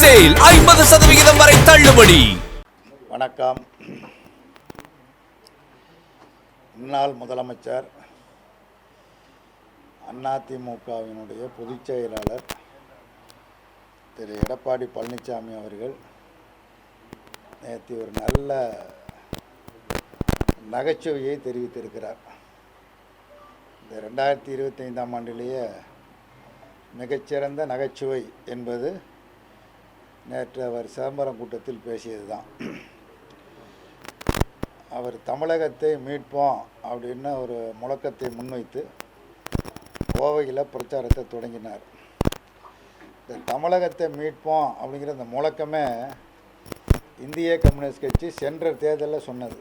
Sale ஐம்பது சதவிகிதம் வரை தள்ளுபடி. வணக்கம். முன்னாள் முதலமைச்சர் அதிமுகவினுடைய பொதுச் செயலாளர் திரு. எடப்பாடி பழனிசாமி அவர்கள் நேற்று ஒரு நல்ல நகைச்சுவையை தெரிவித்திருக்கிறார். இந்த ரெண்டாயிரத்தி இருபத்தைந்தாம் ஆண்டிலேயே மிகச்சிறந்த நகைச்சுவை என்பது நேற்று அவர் சிதம்பரம் கூட்டத்தில் பேசியது தான் அவர் தமிழகத்தை மீட்போம் அப்படின்னு ஒரு முழக்கத்தை முன்வைத்து கோவையில் பிரச்சாரத்தை தொடங்கினார். இந்த தமிழகத்தை மீட்போம் அப்படிங்கிற இந்த முழக்கமே இந்திய கம்யூனிஸ்ட் கட்சி சென்ற தேர்தலில் சொன்னது.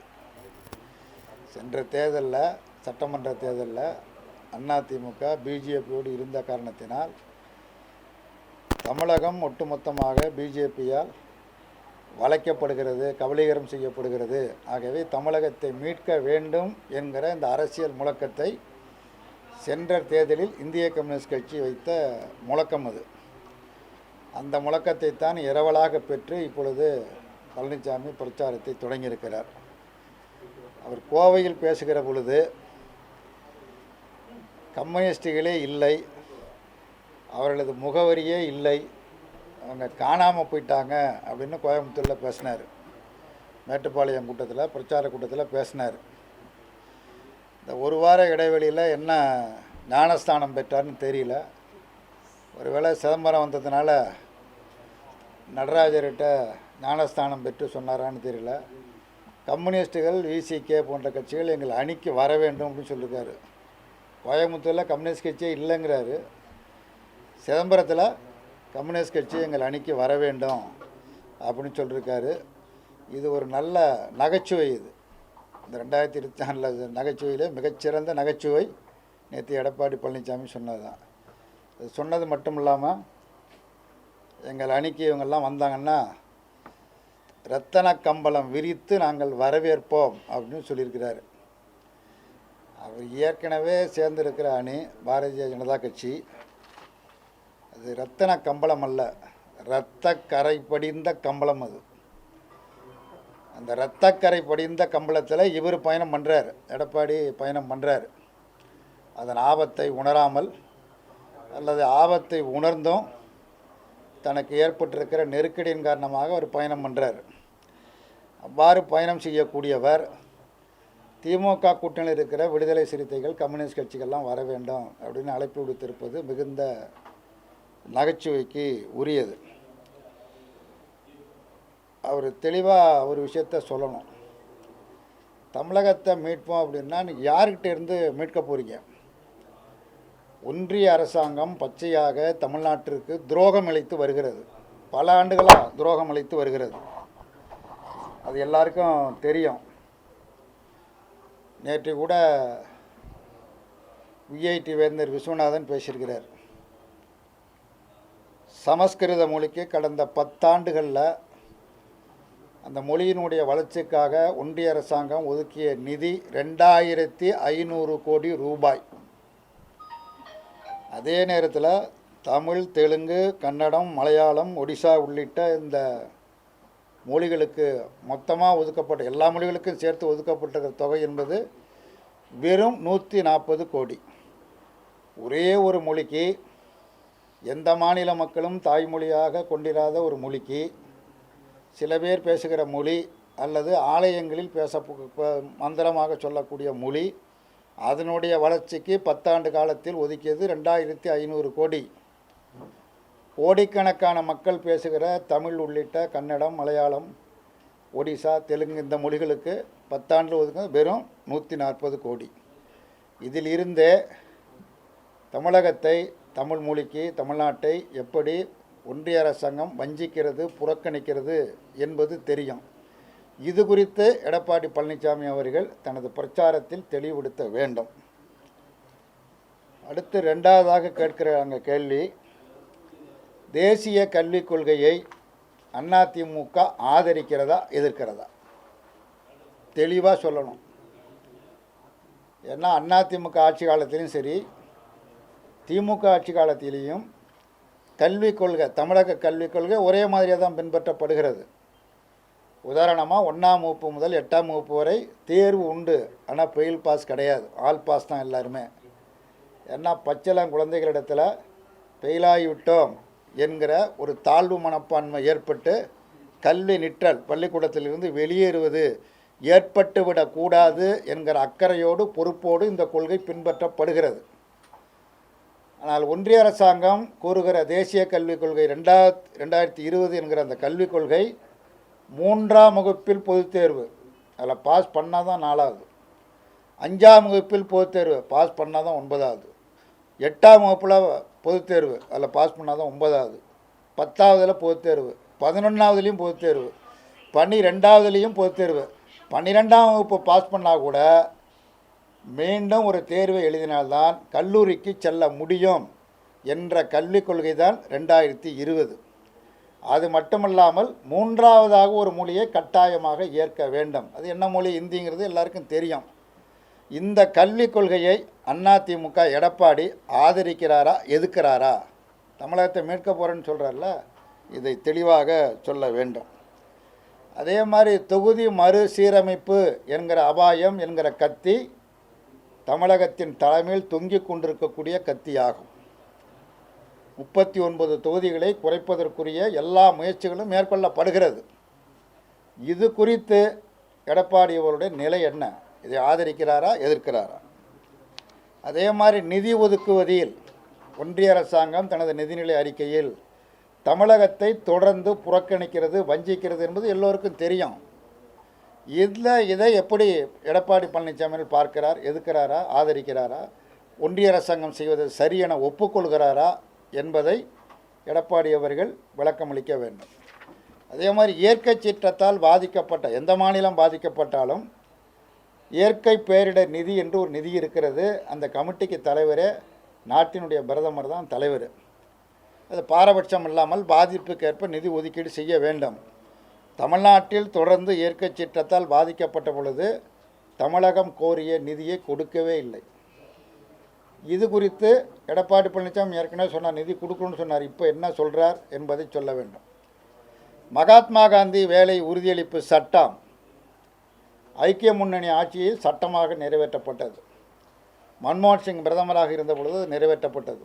சென்ற தேர்தலில் சட்டமன்ற தேர்தலில் அதிமுக பிஜேபியோடு இருந்த காரணத்தினால் தமிழகம் ஒட்டுமொத்தமாக பிஜேபியால் வளைக்கப்படுகிறது கபலீகரம் செய்யப்படுகிறது. ஆகவே தமிழகத்தை மீட்க வேண்டும் என்கிற இந்த அரசியல் முழக்கத்தை சென்ற தேர்தலில் இந்திய கம்யூனிஸ்ட் கட்சி வைத்த முழக்கம் அது. அந்த முழக்கத்தை தான் இரவலாக பெற்று இப்பொழுது பழனிசாமி பிரச்சாரத்தை தொடங்கியிருக்கிறார். அவர் கோவையில் பேசுகிற பொழுது கம்யூனிஸ்டுகளே இல்லை அவர்களது முகவரியே இல்லை. அவங்க காணாமல் போயிட்டாங்க அப்படின்னு கோயம்புத்தூரில் பேசினார். மேட்டுப்பாளையம் கூட்டத்தில் பிரச்சார கூட்டத்தில் பேசினார். இந்த ஒரு வார இடைவெளியில் என்ன ஞானஸ்தானம் பெற்றார்னு தெரியல. ஒருவேளை சிதம்பரம் வந்ததுனால நடராஜர்கிட்ட ஞானஸ்தானம் பெற்று சொன்னாரான்னு தெரியல. கம்யூனிஸ்ட்டுகள் விசிகே போன்ற கட்சிகள் எங்கள் அணிக்கு வர வேண்டும் அப்படின்னு சொல்லியிருக்காரு கோயம்புத்தூரில் கம்யூனிஸ்ட் கட்சியே இல்லைங்கிறாரு. சிதம்பரத்தில் கம்யூனிஸ்ட் கட்சி எங்கள் அணிக்கு வர வேண்டும் அப்படின்னு சொல்லியிருக்காரு இது ஒரு நல்ல நகைச்சுவை இது. இந்த ரெண்டாயிரத்தி இருபத்தி நாலில் நகைச்சுவையில் மிகச்சிறந்த நகைச்சுவை. நேற்று எடப்பாடி பழனிசாமி சொன்னது தான் இது சொன்னது மட்டும் இல்லாமல் எங்கள் அணிக்கு இவங்கெல்லாம் வந்தாங்கன்னா ரத்தன கம்பளம் விரித்து நாங்கள் வரவேற்போம் அப்படின்னு சொல்லியிருக்கிறாரு. அவர் ஏற்கனவே சேர்ந்திருக்கிற அணி பாரதிய ஜனதா கட்சி. அது ரத்தன கம்பளம் அல்ல. இரத்த கரை படிந்த கம்பளம் அது. அந்த இரத்தக்கரை படிந்த கம்பளத்தில் இவர் பயணம் பண்ணுறார் எடப்பாடி பயணம் பண்ணுறார் அதன் ஆபத்தை உணராமல் அல்லது ஆபத்தை உணர்ந்தும் தனக்கு ஏற்பட்டிருக்கிற நெருக்கடியின் காரணமாக அவர் பயணம் பண்ணுறார் அவ்வாறு பயணம் செய்யக்கூடியவர் திமுக கூட்டணியில் இருக்கிற விடுதலை சிறுத்தைகள் கம்யூனிஸ்ட் கட்சிகள்லாம் வர வேண்டும் அப்படின்னு அழைப்பு விடுத்திருப்பது மிகுந்த நகைச்சுவைக்கு உரியது. அவர் தெளிவாக ஒரு விஷயத்த சொல்லணும். தமிழகத்தை மீட்போம் அப்படின்னா யார்கிட்ட இருந்து மீட்க போகிறீங்க ஒன்றிய அரசாங்கம் பச்சையாக தமிழ்நாட்டிற்கு துரோகம் அளித்து வருகிறது. பல ஆண்டுகளாக துரோகம் அளித்து வருகிறது. அது எல்லாருக்கும் தெரியும். நேற்று கூட விஐடி வேந்தர் விஸ்வநாதன் பேசியிருக்கிறார். சமஸ்கிருத மொழிக்கு கடந்த பத்தாண்டுகளில் அந்த மொழியினுடைய வளர்ச்சிக்காக ஒன்றிய அரசாங்கம் ஒதுக்கிய நிதி ரெண்டாயிரத்தி ஐநூறு கோடி ரூபாய். அதே நேரத்தில் தமிழ் தெலுங்கு கன்னடம் மலையாளம் ஒடிசா உள்ளிட்ட இந்த மொழிகளுக்கு மொத்தமாக ஒதுக்கப்பட்ட எல்லா மொழிகளுக்கும் சேர்த்து ஒதுக்கப்பட்ட தொகை என்பது வெறும் நூற்றி நாற்பது கோடி. ஒரே ஒரு மொழிக்கு எந்த மாநில மக்களும் தாய்மொழியாக கொண்டிராத ஒரு மொழிக்கு சில பேர் பேசுகிற மொழி அல்லது ஆலயங்களில் பேச மந்திரமாக சொல்லக்கூடிய மொழி அதனுடைய வளர்ச்சிக்கு பத்தாண்டு காலத்தில் ஒதுக்கியது ரெண்டாயிரத்தி ஐநூறு கோடி. கோடிக்கணக்கான மக்கள் பேசுகிற தமிழ் உள்ளிட்ட கன்னடம் மலையாளம் ஒடிசா தெலுங்கு இந்த மொழிகளுக்கு பத்தாண்டு ஒதுங்க வெறும் நூற்றி நாற்பது கோடி. இதில் இருந்தே தமிழகத்தை தமிழ் மொழிக்கு தமிழ்நாட்டை எப்படி ஒன்றிய அரசாங்கம் வஞ்சிக்கிறது புறக்கணிக்கிறது என்பது தெரியும். இது குறித்து எடப்பாடி பழனிசாமி அவர்கள் தனது பிரச்சாரத்தில் தெளிவுபடுத்த வேண்டும். அடுத்து ரெண்டாவதாக கேட்கிறாங்க கேள்வி தேசிய கல்விக் கொள்கையை அதிமுக ஆதரிக்கிறதா எதிர்க்கிறதா? தெளிவாக சொல்லணும். ஏன்னா அதிமுக ஆட்சி காலத்திலையும் சரி திமுக ஆட்சி காலத்திலையும் கல்விக் கொள்கை தமிழக கல்விக் கொள்கை ஒரே மாதிரியாக தான் பின்பற்றப்படுகிறது. உதாரணமாக ஒன்றாம் வகுப்பு முதல் எட்டாம் வகுப்பு வரை தேர்வு உண்டு. ஆனால் ஃபெயில் பாஸ் கிடையாது. ஆல் பாஸ் தான் எல்லாருமே. ஏன்னா பச்சளம் குழந்தைகளிடத்தில் ஃபெயிலாகிவிட்டோம் என்கிற ஒரு தாழ்வு மனப்பான்மை ஏற்பட்டு கல்வி நிற்றல் பள்ளிக்கூடத்திலிருந்து வெளியேறுவது ஏற்பட்டுவிடக்கூடாது என்கிற அக்கறையோடு பொறுப்போடு இந்த கொள்கை பின்பற்றப்படுகிறது. ஆனால் ஒன்றிய அரசாங்கம் கூறுகிற தேசிய கல்விக் கொள்கை ரெண்டா ரெண்டாயிரத்தி இருபது என்கிற அந்த கல்விக் கொள்கை மூன்றாம் வகுப்பில் பொதுத் தேர்வு. அதில் பாஸ் பண்ணால் தான் நாலாவது. அஞ்சாம் வகுப்பில் பொதுத் தேர்வு பாஸ் பண்ணால் தான் ஒன்பதாவது. எட்டாம் வகுப்பில் பொதுத் தேர்வு அதில் பாஸ் பண்ணால் தான் ஒன்பதாவது. பத்தாவதில் பொதுத் தேர்வு பதினொன்றாவதுலேயும் பொதுத் தேர்வு பன்னிரெண்டாவதுலேயும் பொதுத் தேர்வு. பன்னிரெண்டாம் வகுப்பு பாஸ் பண்ணால் கூட மீண்டும் ஒரு தேர்வை எழுதினால்தான் கல்லூரிக்கு செல்ல முடியும் என்ற கல்விக் கொள்கை தான் ரெண்டாயிரத்தி இருபது. அது மட்டுமல்லாமல் மூன்றாவதாக ஒரு மொழியை கட்டாயமாக ஏற்க வேண்டும். அது என்ன மொழி? இந்திங்கிறது எல்லாருக்கும் தெரியும். இந்த கல்விக் கொள்கையை அதிமுக எடப்பாடி ஆதரிக்கிறாரா எதுக்கிறாரா? தமிழகத்தை மீட்க போகிறேன்னு சொல்கிறார்ல இதை தெளிவாக சொல்ல வேண்டும். அதே மாதிரி தொகுதி மறுசீரமைப்பு என்கிற அபாயம் என்கிற கத்தி தமிழகத்தின் தலைமையில் தொங்கிக் கொண்டிருக்கக்கூடிய கத்தியாகும். முப்பத்தி ஒன்பது தொகுதிகளை குறைப்பதற்குரிய எல்லா முயற்சிகளும் மேற்கொள்ளப்படுகிறது. இது குறித்து எடப்பாடி அவருடைய நிலை என்ன? இதை ஆதரிக்கிறாரா? எதிர்க்கிறாரா? அதே மாதிரி நிதி ஒதுக்குவதில் ஒன்றிய அரசாங்கம் தனது நிதிநிலை அறிக்கையில் தமிழகத்தை தொடர்ந்து புறக்கணிக்கிறது வஞ்சிக்கிறது என்பது எல்லோருக்கும் தெரியும். இதில் இதை எப்படி எடப்பாடி பழனிசாமி பார்க்கிறார் எதுக்கிறாரா ஆதரிக்கிறாரா ஒன்றிய அரசாங்கம் செய்வது சரி என ஒப்புக்கொள்கிறாரா என்பதை எடப்பாடி அவர்கள் விளக்கமளிக்க வேண்டும். அதே மாதிரி இயற்கை சீற்றத்தால் பாதிக்கப்பட்ட எந்த மாநிலம் பாதிக்கப்பட்டாலும் இயற்கை பேரிடர் நிதி என்று ஒரு நிதி இருக்கிறது. அந்த கமிட்டிக்கு தலைவரே நாட்டினுடைய பிரதமர் தான் தலைவர். அது பாரபட்சம் இல்லாமல் பாதிப்புக்கேற்ப நிதி ஒதுக்கீடு செய்ய வேண்டும். தமிழ்நாட்டில் தொடர்ந்து இயற்கை சீற்றத்தால் பாதிக்கப்பட்ட பொழுது தமிழகம் கோரிய நிதியை கொடுக்கவே இல்லை. இது குறித்து எடப்பாடி பழனிசாமி ஏற்கனவே சொன்னார் நிதி கொடுக்கணும்னு சொன்னார். இப்போ என்ன சொல்கிறார் என்பதை சொல்ல வேண்டும். மகாத்மா காந்தி வேலை உறுதியளிப்பு சட்டம் ஐக்கிய முன்னணி ஆட்சியில் சட்டமாக நிறைவேற்றப்பட்டது. மன்மோகன் சிங் பிரதமராக இருந்த பொழுது நிறைவேற்றப்பட்டது.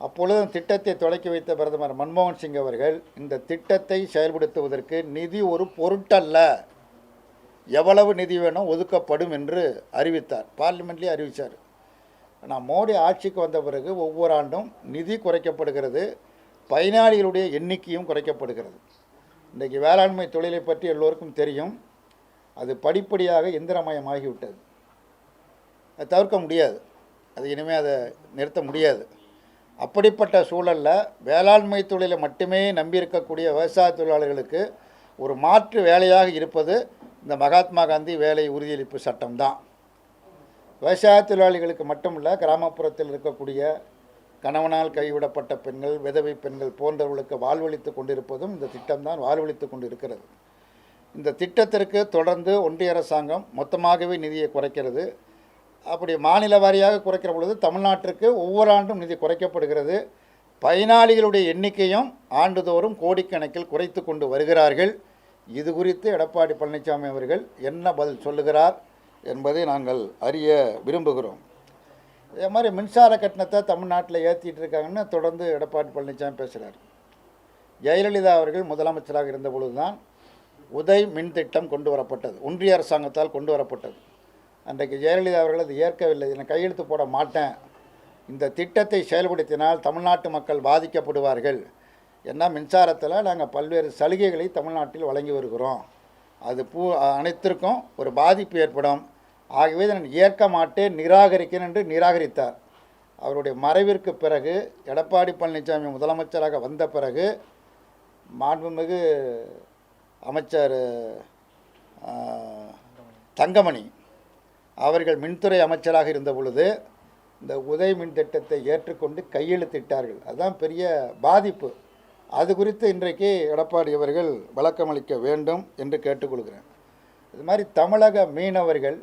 அப்பொழுதும் திட்டத்தை தொடக்கி வைத்த பிரதமர் மன்மோகன் சிங் அவர்கள் இந்த திட்டத்தை செயல்படுத்துவதற்கு நிதி ஒரு பொருட்டல்ல. எவ்வளவு நிதி வேணும் ஒதுக்கப்படும் என்று அறிவித்தார். பார்லிமெண்ட்லேயே அறிவித்தார் ஆனால் மோடி ஆட்சிக்கு வந்த பிறகு ஒவ்வொரு ஆண்டும் நிதி குறைக்கப்படுகிறது. பயனாளிகளுடைய எண்ணிக்கையும் குறைக்கப்படுகிறது. இன்றைக்கு வேளாண்மை தொழிலை பற்றி எல்லோருக்கும் தெரியும். அது படிப்படியாக எந்திரமயமாகிவிட்டது அதை தவிர்க்க முடியாது. அது இனிமேல் அதை நிறுத்த முடியாது. அப்படிப்பட்ட சூழலில் வேளாண்மை தொழிலை மட்டுமே நம்பியிருக்கக்கூடிய விவசாய தொழிலாளர்களுக்கு ஒரு மாற்று வேலையாக இருப்பது இந்த மகாத்மா காந்தி வேலை உறுதியளிப்பு சட்டம்தான். விவசாய தொழிலாளிகளுக்கு மட்டுமல்ல கிராமப்புறத்தில் இருக்கக்கூடிய கணவனால் கைவிடப்பட்ட பெண்கள் விதவை பெண்கள் போன்றவர்களுக்கு வாழ்வழித்து கொண்டிருப்பதும் இந்த திட்டம்தான் வாழ்வழித்து கொண்டு இருக்கிறது இந்த திட்டத்திற்கு தொடர்ந்து ஒன்றிய அரசாங்கம் மொத்தமாகவே நிதியை குறைக்கிறது. அப்படி மாநில வாரியாக குறைக்கிற பொழுது தமிழ்நாட்டிற்கு ஒவ்வொரு ஆண்டும் நிதி குறைக்கப்படுகிறது. பயனாளிகளுடைய எண்ணிக்கையும் ஆண்டுதோறும் கோடிக்கணக்கில் குறைத்து கொண்டு வருகிறார்கள். இது குறித்து எடப்பாடி பழனிசாமி அவர்கள் என்ன பதில் சொல்லுகிறார் என்பதை நாங்கள் அறிய விரும்புகிறோம். இதே மாதிரி மின்சார கட்டணத்தை தமிழ்நாட்டில் ஏற்றிட்டு இருக்காங்கன்னு தொடர்ந்து எடப்பாடி பழனிசாமி பேசுகிறார் ஜெயலலிதா அவர்கள் முதலமைச்சராக இருந்த பொழுதுதான் உதய் மின் திட்டம் கொண்டு வரப்பட்டது. ஒன்றிய அரசாங்கத்தால் கொண்டு வரப்பட்டது. அன்றைக்கு ஜெயலலிதா அவர்கள் அது ஏற்கவில்லை. நான் கையெழுத்து போட மாட்டேன். இந்த திட்டத்தை செயல்படுத்தினால் தமிழ்நாட்டு மக்கள் பாதிக்கப்படுவார்கள். ஏன்னா மின்சாரத்தில் நாங்கள் பல்வேறு சலுகைகளை தமிழ்நாட்டில் வழங்கி வருகிறோம். அது பூ அனைத்திற்கும் ஒரு பாதிப்பு ஏற்படும். ஆகவே இதை நான் ஏற்க மாட்டேன் நிராகரிக்கிறேன் என்று நிராகரித்தார். அவருடைய மறைவிற்கு பிறகு எடப்பாடி பழனிசாமி முதலமைச்சராக வந்த பிறகு மாண்புமிகு அமைச்சர் தங்கமணி அவர்கள் மின்துறை அமைச்சராக இருந்த பொழுது இந்த உதய மின் திட்டத்தை ஏற்றுக்கொண்டு கையெழுத்திட்டார்கள். அதுதான் பெரிய பாதிப்பு. அது குறித்து இன்றைக்கு எடப்பாடி அவர்கள் விளக்கமளிக்க வேண்டும் என்று கேட்டுக்கொள்கிறேன். இது மாதிரி தமிழக மீனவர்கள்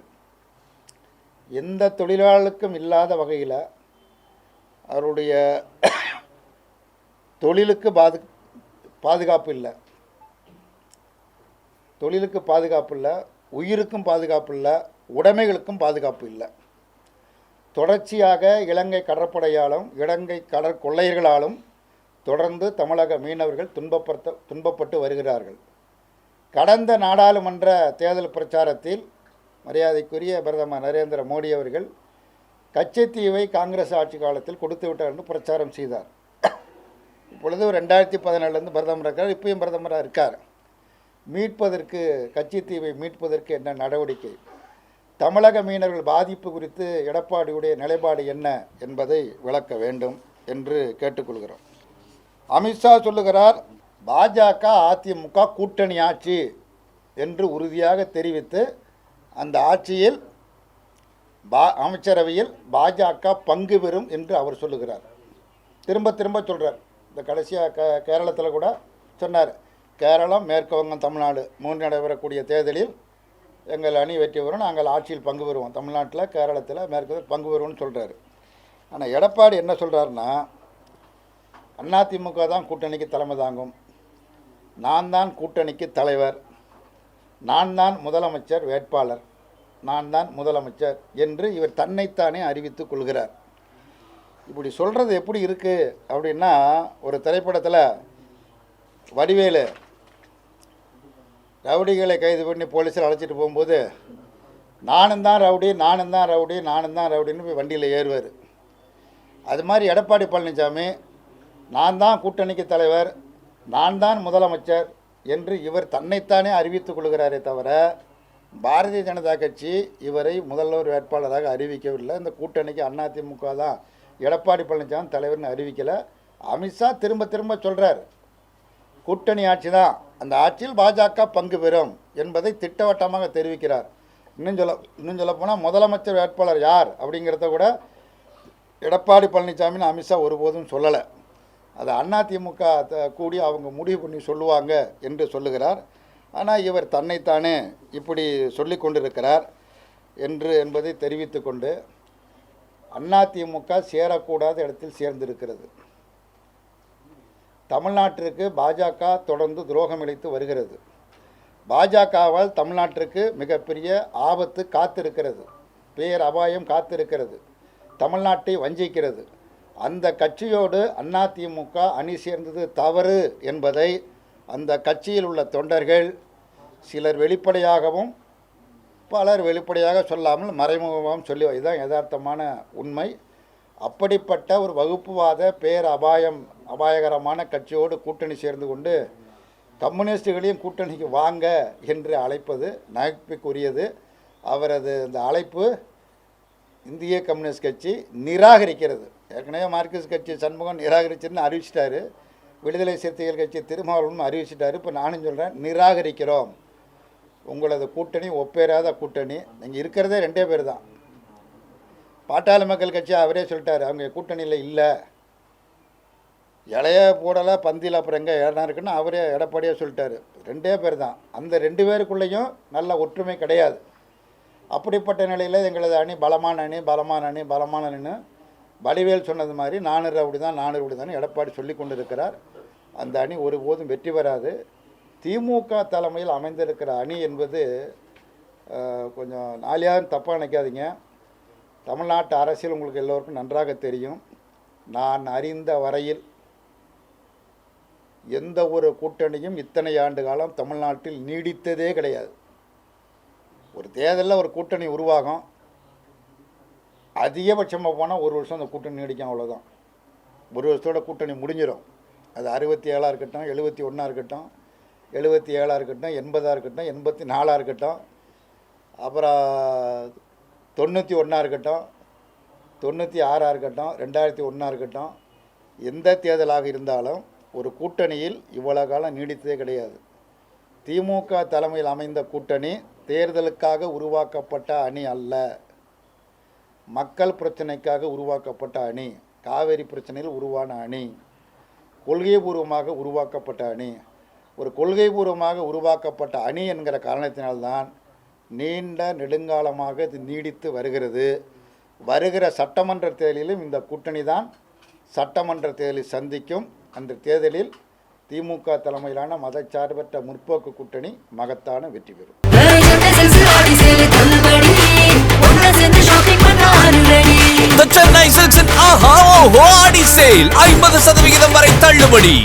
எந்த தொழிலாளருக்கும் இல்லாத வகையில் அவருடைய தொழிலுக்கு பாது பாதுகாப்பு இல்லை. தொழிலுக்கு பாதுகாப்பு இல்லை. உயிருக்கும் பாதுகாப்பு இல்லை உடைமைகளுக்கும் பாதுகாப்பு இல்லை. தொடர்ச்சியாக இலங்கை கடற்படையாலும் இலங்கை கடற்கொள்ளையர்களாலும் தொடர்ந்து தமிழக மீனவர்கள் துன்பப்படுத்த துன்பப்பட்டு வருகிறார்கள். கடந்த நாடாளுமன்ற தேர்தல் பிரச்சாரத்தில் மரியாதைக்குரிய பிரதமர் நரேந்திர மோடி அவர்கள் கச்சத்தீவை காங்கிரஸ் ஆட்சி காலத்தில் கொடுத்து விட்டார் என்று பிரச்சாரம் செய்தார். இப்பொழுது ரெண்டாயிரத்தி பதினேழுலேருந்து பிரதமர் இருக்கார் இப்பயும் பிரதமராக இருக்கார். மீட்பதற்கு கச்சித்தீவை மீட்பதற்கு என்ன நடவடிக்கை? தமிழக மீனவர்கள் பாதிப்பு குறித்து எடப்பாடியுடைய நிலைப்பாடு என்ன என்பதை விளக்க வேண்டும் என்று கேட்டுக்கொள்கிறோம். அமித்ஷா சொல்லுகிறார் பாஜக அதிமுக கூட்டணி ஆட்சி என்று உறுதியாக தெரிவித்து அந்த ஆட்சியில் பா அமைச்சரவையில் பாஜக பங்கு பெறும் என்று அவர் சொல்லுகிறார். திரும்ப திரும்ப சொல்கிறார் இந்த கடைசியாக க கேரளத்தில் கூட சொன்னார். கேரளம் மேற்கு வங்கம் தமிழ்நாடு மூன்று நடைபெறக்கூடிய தேர்தலில் எங்கள் அணி வெற்றி பெறும். நாங்கள் ஆட்சியில் பங்கு பெறுவோம். தமிழ்நாட்டில் கேரளத்தில் மேற்கு பங்கு பெறுவோம்னு சொல்கிறாரு ஆனால் எடப்பாடி என்ன சொல்கிறாருன்னா அதிமுக தான் கூட்டணிக்கு தலைமை தாங்கும். நான் தான் கூட்டணிக்கு தலைவர். நான் தான் முதலமைச்சர் வேட்பாளர். நான் தான் முதலமைச்சர் என்று இவர் தன்னைத்தானே அறிவித்துக் கொள்கிறார். இப்படி சொல்கிறது எப்படி இருக்குது அப்படின்னா ஒரு திரைப்படத்தில் வடிவேலு ரவுடிகளை கைது பண்ணி போலீஸில் அழைச்சிட்டு போகும்போது நானும் தான் ரவுடி நானும் தான் ரவுடி நானும் தான் ரவுடின்னு போய் வண்டியில் ஏறுவார். அது மாதிரி எடப்பாடி பழனிசாமி நான் தான் கூட்டணிக்கு தலைவர் நான் தான் முதலமைச்சர் என்று இவர் தன்னைத்தானே அறிவித்துக் கொள்கிறாரே தவிர பாரதிய ஜனதா கட்சி இவரை முதல்வர் வேட்பாளராக அறிவிக்கவில்லை. இந்த கூட்டணிக்கு அதிமுக தான் எடப்பாடி பழனிசாமி தலைவர்னு அறிவிக்கலை. அமித்ஷா திரும்ப திரும்ப சொல்கிறார் கூட்டணி ஆட்சி தான். அந்த ஆட்சியில் பாஜக பங்கு பெறும் என்பதை திட்டவட்டமாக தெரிவிக்கிறார். இன்னும் சொல்ல இன்னும் சொல்லப்போனால் முதலமைச்சர் வேட்பாளர் யார் அப்படிங்கிறத கூட எடப்பாடி பழனிசாமின்னு அமித்ஷா ஒருபோதும் சொல்லலை. அது அதிமுக த- கூடி அவங்க முடிவு பண்ணி சொல்லுவாங்க என்று சொல்லுகிறார். ஆனால் இவர் தன்னைத்தானே இப்படி சொல்லி கொண்டிருக்கிறார் என்று என்பதை தெரிவித்து கொண்டு அதிமுக சேரக்கூடாத இடத்தில் சேர்ந்திருக்கிறது. தமிழ்நாட்டிற்கு பாஜக தொடர்ந்து துரோகம் இழைத்து வருகிறது. பாஜகவால் தமிழ்நாட்டிற்கு மிகப்பெரிய ஆபத்து காத்திருக்கிறது. பேர் அபாயம் காத்திருக்கிறது. தமிழ்நாட்டை வஞ்சிக்கிறது. அந்த கட்சியோடு அதிமுக அணி சேர்ந்தது தவறு என்பதை அந்த கட்சியில் உள்ள தொண்டர்கள் சிலர் வெளிப்படையாகவும் பலர் வெளிப்படையாக சொல்லாமல் மறைமுகமாகவும் சொல்லி இதுதான் யதார்த்தமான உண்மை. அப்படிப்பட்ட ஒரு வகுப்புவாத பேர் அபாயம் அபாயகரமான கட்சியோடு கூட்டணி சேர்ந்து கொண்டு கம்யூனிஸ்டுகளையும் கூட்டணிக்கு வாங்க என்று அழைப்பது நகைப்புக்குரியது. அவரது இந்த அழைப்பு இந்திய கம்யூனிஸ்ட் கட்சி நிராகரிக்கிறது. ஏற்கனவே மார்க்சிஸ்ட் கட்சி சண்முகம் நிராகரிச்சுன்னு அறிவிச்சிட்டாரு. விடுதலை சிறுத்தைகள் கட்சி திருமாவளவனும் அறிவிச்சிட்டாரு. இப்போ நானும் சொல்கிறேன் நிராகரிக்கிறோம். உங்களது கூட்டணி ஒப்பேறாத கூட்டணி. நீங்கள் இருக்கிறதே ரெண்டே பேர் தான். பாட்டாளி மக்கள் கட்சி அவரே சொல்லிட்டார். அவங்க கூட்டணியில் இல்லை. இலைய போடலை பந்தியில் அப்புறம் எங்கே இடம் இருக்குன்னு அவரே எடப்பாடியாக சொல்லிட்டாரு. ரெண்டே பேர் தான் அந்த ரெண்டு பேருக்குள்ளேயும் நல்ல ஒற்றுமை கிடையாது. அப்படிப்பட்ட நிலையில் எங்களது அணி பலமான அணி பலமான அணி பலமான அணின்னு வடிவேல் சொன்னது மாதிரி நானூறு அப்படி தான் நானூறு அப்படி தான் எடப்பாடி சொல்லி கொண்டு இருக்கிறார் அந்த அணி ஒருபோதும் வெற்றி பெறாது திமுக தலைமையில் அமைந்திருக்கிற அணி என்பது கொஞ்சம் நாளியாரும் தப்பாக நினைக்காதீங்க. தமிழ்நாட்டு அரசியல் உங்களுக்கு எல்லோருக்கும் நன்றாக தெரியும். நான் அறிந்த வரையில் எந்த ஒரு கூட்டணியும் இத்தனை ஆண்டு காலம் தமிழ்நாட்டில் நீடித்ததே கிடையாது. ஒரு தேர்தலில் ஒரு கூட்டணி உருவாகும். அதிகபட்சமாக போனால் ஒரு வருஷம் அந்த கூட்டணி நீடிக்கும் அவ்வளோதான் ஒரு வருஷத்தோட கூட்டணி முடிஞ்சிடும் அது அறுபத்தி ஏழாக இருக்கட்டும் எழுபத்தி ஒன்றா இருக்கட்டும் எழுபத்தி ஏழாக இருக்கட்டும் எண்பதாக இருக்கட்டும் எண்பத்தி நாலாக இருக்கட்டும். அப்புறம் தொண்ணூற்றி ஒன்றா இருக்கட்டும் தொண்ணூற்றி ஆறாக இருக்கட்டும் ரெண்டாயிரத்தி ஒன்றா இருக்கட்டும் எந்த தேர்தலாக இருந்தாலும் ஒரு கூட்டணியில் இவ்வளோ காலம் நீடித்ததே கிடையாது. திமுக தலைமையில் அமைந்த கூட்டணி தேர்தலுக்காக உருவாக்கப்பட்ட அணி அல்ல. மக்கள் பிரச்சனைக்காக உருவாக்கப்பட்ட அணி காவேரி பிரச்சனையில் உருவான அணி கொள்கைபூர்வமாக உருவாக்கப்பட்ட அணி. ஒரு கொள்கைபூர்வமாக உருவாக்கப்பட்ட அணி என்கிற காரணத்தினால்தான் நீண்ட நெடுங்காலமாக இது நீடித்து வருகிறது. வருகிற சட்டமன்ற தேர்தலிலும் இந்த கூட்டணி தான் சட்டமன்ற தேர்தலை சந்திக்கும். அந்த தேர்தலில் திமுக தலைமையிலான மதச்சார்பற்ற முற்போக்கு கூட்டணி மகத்தான வெற்றி பெறும். சென்னை Chennai ஆஹா ஓ ஆடி சேல். ஐம்பது சதவிகிதம் வரை தள்ளுபடி.